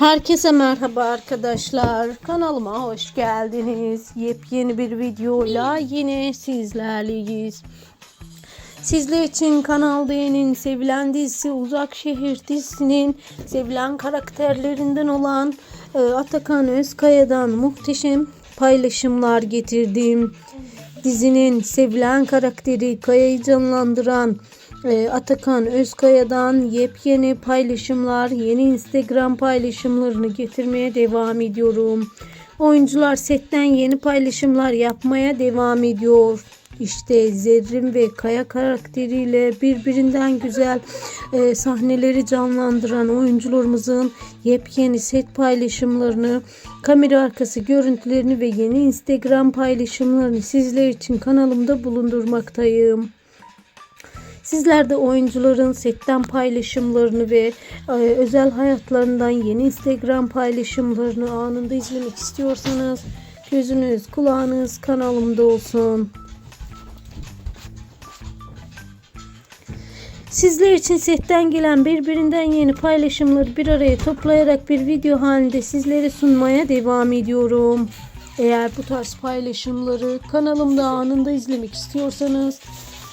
Herkese merhaba arkadaşlar. Kanalıma hoş geldiniz. Yepyeni bir videoyla yine sizlerleyiz. Sizler için Kanal D'nin sevilen dizisi Uzak Şehir dizisinin sevilen karakterlerinden olan e, Atakan Özkaya'dan muhteşem paylaşımlar getirdim. Dizinin sevilen karakteri Kaya'yı canlandıran Atakan Özkaya'dan yepyeni paylaşımlar, yeni Instagram paylaşımlarını getirmeye devam ediyorum. Oyuncular setten yeni paylaşımlar yapmaya devam ediyor. İşte Zerrin ve Kaya karakteriyle birbirinden güzel e, sahneleri canlandıran oyuncularımızın yepyeni set paylaşımlarını, kamera arkası görüntülerini ve yeni Instagram paylaşımlarını sizler için kanalımda bulundurmaktayım. Sizler de oyuncuların setten paylaşımlarını ve e, özel hayatlarından yeni Instagram paylaşımlarını anında izlemek istiyorsanız gözünüz kulağınız kanalımda olsun. Sizler için setten gelen birbirinden yeni paylaşımları bir araya toplayarak bir video halinde sizlere sunmaya devam ediyorum. Eğer bu tarz paylaşımları kanalımda anında izlemek istiyorsanız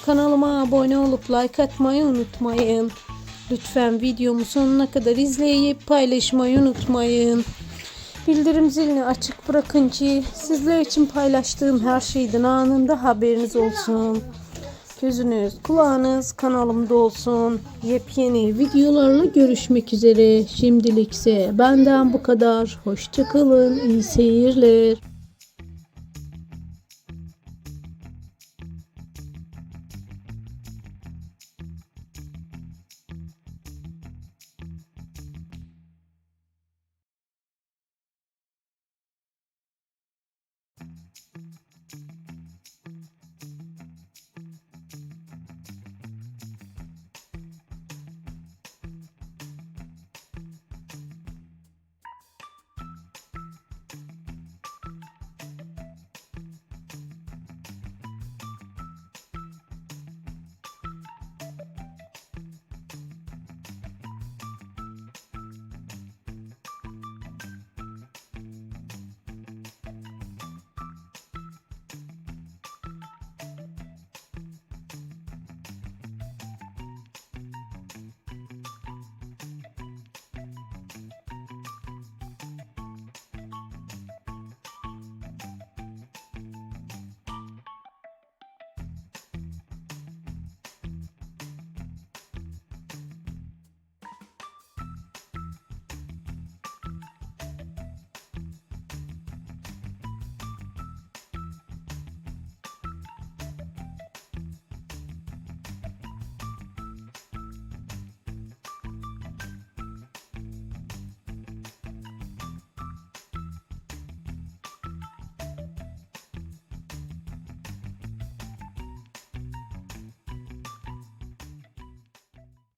kanalıma abone olup like atmayı unutmayın. Lütfen videomu sonuna kadar izleyip paylaşmayı unutmayın. Bildirim zilini açık bırakın ki sizler için paylaştığım her şeyden anında haberiniz olsun. Gözünüz, kulağınız kanalımda olsun. Yepyeni videolarla görüşmek üzere. Şimdilikse benden bu kadar. Hoşçakalın. İyi seyirler.